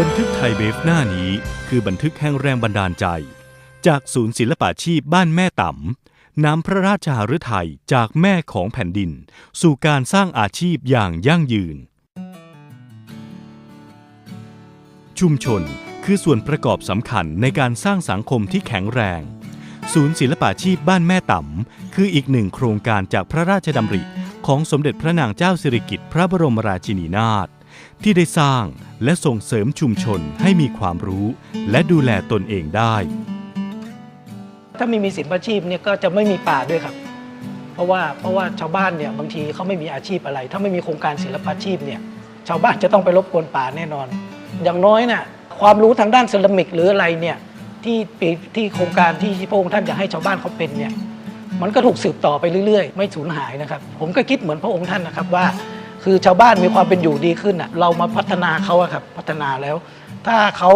บันทึกไทยเบฟหน้านี้คือบันทึกแห่งแรงบันดาลใจ จากศูนย์ศิลปาชีพบ้านแม่ต่ำน้ำพระราชหฤทัยจากแม่ของแผ่นดิน สู่การสร้างอาชีพอย่างยั่งยืน ชุมชนคือส่วนประกอบสำคัญในการสร้างสังคมที่แข็งแรง ศูนย์ศิลปาชีพบ้านแม่ต่ำคืออีกหนึ่งโครงการจากพระราชดำริของสมเด็จพระนางเจ้าสิริกิติ์พระบรมราชินีนาถที่ได้สร้าง และส่งเสริมชุมชนให้มีความรู้ และดูแลตนเองได้ ถ้าไม่มีศิลปาชีพเนี่ยก็จะไม่มีป่าด้วยครับ เพราะว่าเพราะว่าชาวบ้านเนี่ยบางทีเขาไม่มีอาชีพอะไร ถ้าไม่มีโครงการศิลปาชีพเนี่ยชาวบ้านจะต้องไปรบกวนป่าแน่นอน อย่างน้อยน่ะความรู้ทางด้านเซรามิกหรืออะไรเนี่ยที่ปีที่โครงการที่พระองค์ท่านจะให้ชาวบ้านเขาเป็นเนี่ยมันก็ถูกสืบต่อไปเรื่อยๆ ไม่สูญหายนะครับ ผมก็คิดเหมือนพระองค์ท่านนะครับว่า คือชาวบ้านมีความเป็นอยู่ดีขึ้นอะเรามาพัฒนาเขาอะครับพัฒนาแล้ว ถ้าเขา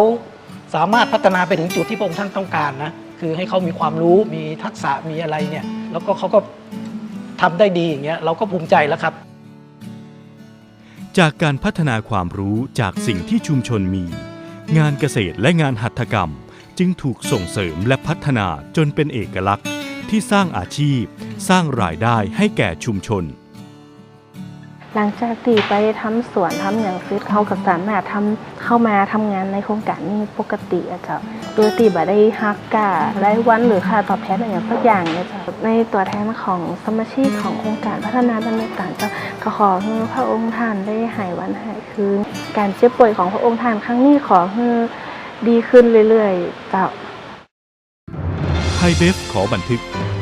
สามารถพัฒนาไปถึงจุดที่พระองค์ท่านต้องการนะคือให้เขามีความรู้มีทักษะมีอะไรเนี่ย แล้วก็เขาก็ทำได้ดีอย่างเงี้ยเราก็ภูมิใจแล้วครับ จากการพัฒนาความรู้จากสิ่งที่ชุมชนมี งานเกษตรและงานหัตถกรรม จึงถูกส่งเสริมและพัฒนาจนเป็นเอกลักษณ์ ที่สร้างอาชีพ สร้างรายได้ให้แก่ชุมชน หลังจากที่ไปทำสวนทำอย่างซื้อเขาก็สามารถทำเข้ามาทำงานในโครงการนี้ปกติอะเจ้าโดยที่บ่ได้ฮักการายวันหรือค่าตอบแทนอะไรสักอย่างเนี่ยเจ้าในตัวแทนของสมาชิกของโครงการพัฒนาบ้านเมืองต่างเจ้าก็ขอให้พระองค์ท่านได้หายวันหายคืน การเจ็บป่วยของพระองค์ท่านครั้งนี้ขอให้ดีขึ้นเรื่อยๆเจ้าไทยเบฟขอบันทึก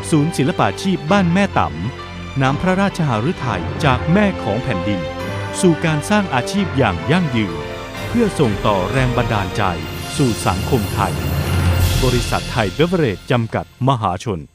ศูนย์ศิลปาชีพบ้านแม่ต่ำ น้ำพระราชหฤทัยจากแม่ของแผ่นดิน สู่การสร้างอาชีพอย่างยั่งยืน เพื่อส่งต่อแรงบันดาลใจสู่สังคมไทย บริษัทไทยเบเวอเรจจำกัดมหาชน